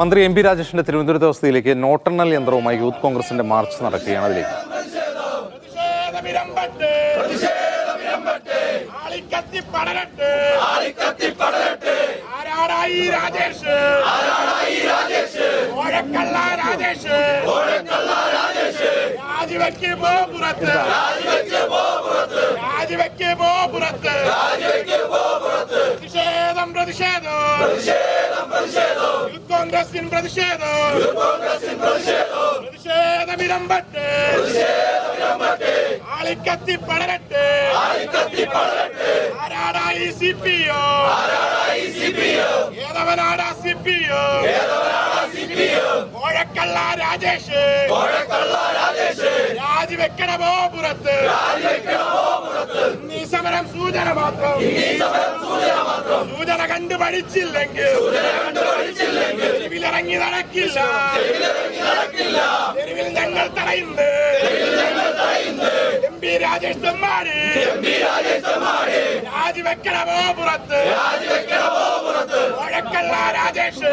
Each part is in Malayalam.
മന്ത്രി എം പി രാജേഷിന്റെ തിരുവനന്തപുരത്ത് വസതിയിലേക്ക് നോട്ടെണ്ണൽ യന്ത്രവുമായി യൂത്ത് കോൺഗ്രസിന്റെ മാർച്ച് നടക്കുകയാണ് അതിലേക്ക്. പുറത്ത്. പ്രതിഷേധം പ്രതിഷേധം. യൂത്ത് കോൺഗ്രസിൻ പ്രതിഷേധം. പ്രതിഷേധമിരമ്പട്ടെ ആളിക്കത്തി പടരട്ടെ. ആരാടായി സി പി ഏതവനാടാ സി പി ഒ? കോഴക്കള്ള രാജേഷ്. രാജിവെക്കണമോ പുറത്ത്? സമരം സൂചന മാത്രം. സൂചന കണ്ടു പഠിച്ചില്ലെങ്കിൽ തെരുവിലിറങ്ങി നടക്കില്ല. തെരുവിൽ ഞങ്ങൾ തടയുന്നത് എം പി രാജേഷ് തെമ്മാടി രാജിവെക്കണമോ പുറത്ത്. വഴക്കല്ല രാജേഷ്.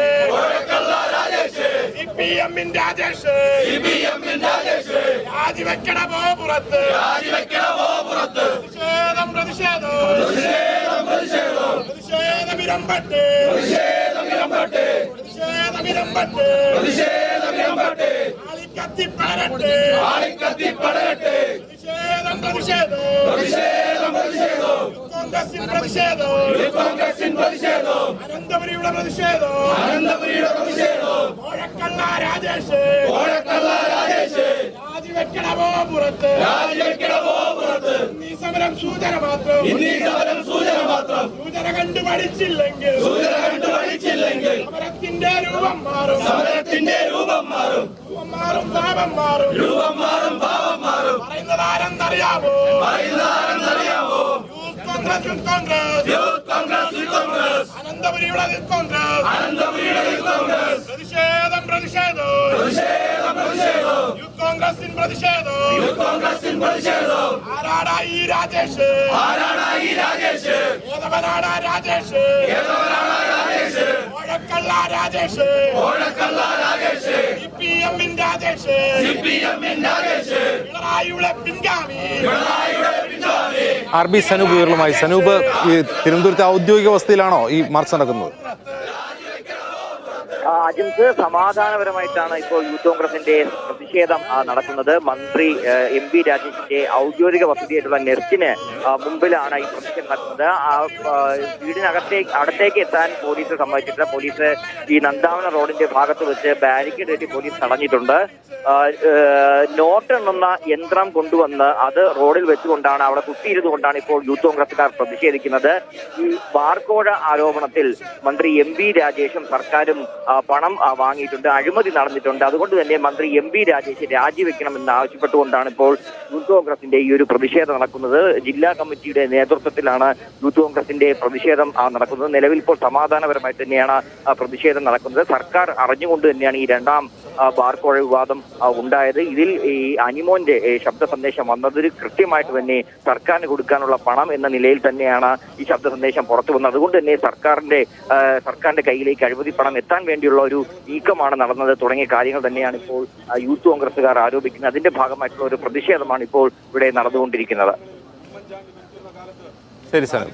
സി പി എമ്മിൻ രാജേഷ്. രാജിവെക്കണമോ പുറത്ത്. പ്രതിഷേധം. പ്രതിഷേധം. പ്രതിഷേധമിരമ്പട്ടെ പ്രതിഷേധമിരമ്പട്ടെ ആളിക്കത്തി പടരട്ടെ പ്രതിഷേധം പ്രതിഷേധം. കോൺഗ്രസിൻ പ്രതിഷേധം. അനന്തപുരിയുടെ പ്രതിഷേധം. ഓഴക്കള്ള രാജേഷ്. രാജിവെക്കണമോ പുറത്ത്? ഈ സമരം സൂചന മാത്രം. സമരം സൂചന കണ്ടു പഠിച്ചില്ലെങ്കിൽ സമരത്തിന്റെ രൂപം മാറും. സമരത്തിന്റെ രൂപം മാറും. രൂപം മാറും ഭാവം മാറും. രൂപം മാറും ഭാവം മാറും. പറയുന്നത് ആരെന്നറിയാമോ? പറയുന്നത് ആരെന്നറിയാമോ? കോൺഗ്രസ് യൂത്ത് കോൺഗ്രസ്. യൂത്ത് കോൺഗ്രസ് കോൺഗ്രസ്. അനന്തപുരിയുടെ കോൺഗ്രസ്. അനന്തപുരിയുടെ കോൺഗ്രസ്. പ്രതിഷേധം പ്രതിഷേധം. പ്രതിഷേധം പ്രതിഷേധം. യൂത്ത് കോൺഗ്രസിൻ പ്രതിഷേധം. യൂത്ത് കോൺഗ്രസിൻ പ്രതിഷേധം. രാജേഷ്. രാജേഷ്? രാജേഷ്. ഏതവനാണ് രാജേഷ്. ഓഴക്കള്ള രാജേഷ്. ഓഴക്കള്ള രാജേഷ്. രാജേഷ്. രാജേഷ്. പിണറായിയുടെ പിൻഗാമി. പിണറായിയുടെ പിൻഗാമി. ആർ ബി സനൂപ് വിവരങ്ങളുമായി സനൂപ് ഈ തിരുവനന്തപുരത്തെ ഔദ്യോഗിക വസതിയിലാണോ ഈ മാർച്ച് നടക്കുന്നത്? അജിംസ് സമാധാനപരമായിട്ടാണ് ഇപ്പോൾ യൂത്ത് കോൺഗ്രസിന്റെ പ്രതിഷേധം നടക്കുന്നത്. മന്ത്രി എം പി രാജേഷിന്റെ ഔദ്യോഗിക വസതിയായിട്ടുള്ള നെസ്റ്റിന് മുമ്പിലാണ് ഈ പ്രതിഷേധം നടക്കുന്നത്. ആ വീടിനകത്തേക്ക് അടുത്തേക്ക് എത്താൻ പോലീസ് സമ്മതിച്ചിട്ടില്ല. പോലീസ് ഈ നന്ദാവന റോഡിന്റെ ഭാഗത്ത് വെച്ച് ബാരിക്കേഡ് കെട്ടി പോലീസ് തടഞ്ഞിട്ടുണ്ട്. നോട്ടെണ്ണുന്ന യന്ത്രം കൊണ്ടുവന്ന് അത് റോഡിൽ വെച്ചുകൊണ്ടാണ് അവിടെ കുത്തിയിരുന്നുകൊണ്ടാണ് ഇപ്പോൾ യൂത്ത് കോൺഗ്രസുകാർ പ്രതിഷേധിക്കുന്നത്. ഈ ബാർക്കോഴ ആരോപണത്തിൽ മന്ത്രി എം വി രാജേഷും സർക്കാരും പണം വാങ്ങിയിട്ടുണ്ട് അഴിമതി നടന്നിട്ടുണ്ട്. അതുകൊണ്ട് തന്നെ മന്ത്രി എം വി രാജേഷ് രാജിവെക്കണമെന്ന് ആവശ്യപ്പെട്ടുകൊണ്ടാണ് ഇപ്പോൾ യൂത്ത് കോൺഗ്രസിന്റെ ഈ ഒരു പ്രതിഷേധം നടക്കുന്നത്. ജില്ലാ കമ്മിറ്റിയുടെ നേതൃത്വത്തിലാണ് യൂത്ത് കോൺഗ്രസിന്റെ പ്രതിഷേധം നടക്കുന്നത്. നിലവിൽ ഇപ്പോൾ സമാധാനപരമായി തന്നെയാണ് പ്രതിഷേധം നടക്കുന്നത്. സർക്കാർ അറിഞ്ഞുകൊണ്ട് തന്നെയാണ് ഈ രണ്ടാം ബാർക്കോഴ വിവാദം ഉണ്ടായത്. ഇതിൽ ഈ അനിമോന്റെ ശബ്ദ സന്ദേശം വന്നത് കൃത്യമായിട്ട് തന്നെ സർക്കാരിന് കൊടുക്കാനുള്ള പണം എന്ന നിലയിൽ തന്നെയാണ് ഈ ശബ്ദ സന്ദേശം പുറത്തു വന്നത്. അതുകൊണ്ട് തന്നെ സർക്കാരിന്റെ സർക്കാരിന്റെ കയ്യിലേക്ക് അഴിമതി പണം എത്താൻ വേണ്ടിയുള്ള ഒരു നീക്കമാണ് നടന്നത്. തുടങ്ങിയ കാര്യങ്ങൾ തന്നെയാണ് ഇപ്പോൾ യൂത്ത് കോൺഗ്രസുകാർ ആരോപിക്കുന്നത്. അതിന്റെ ഭാഗമായിട്ടുള്ള ഒരു പ്രതിഷേധമാണ് ഇപ്പോൾ ഇവിടെ നടന്നുകൊണ്ടിരിക്കുന്നത്. ശരി സനൂപ്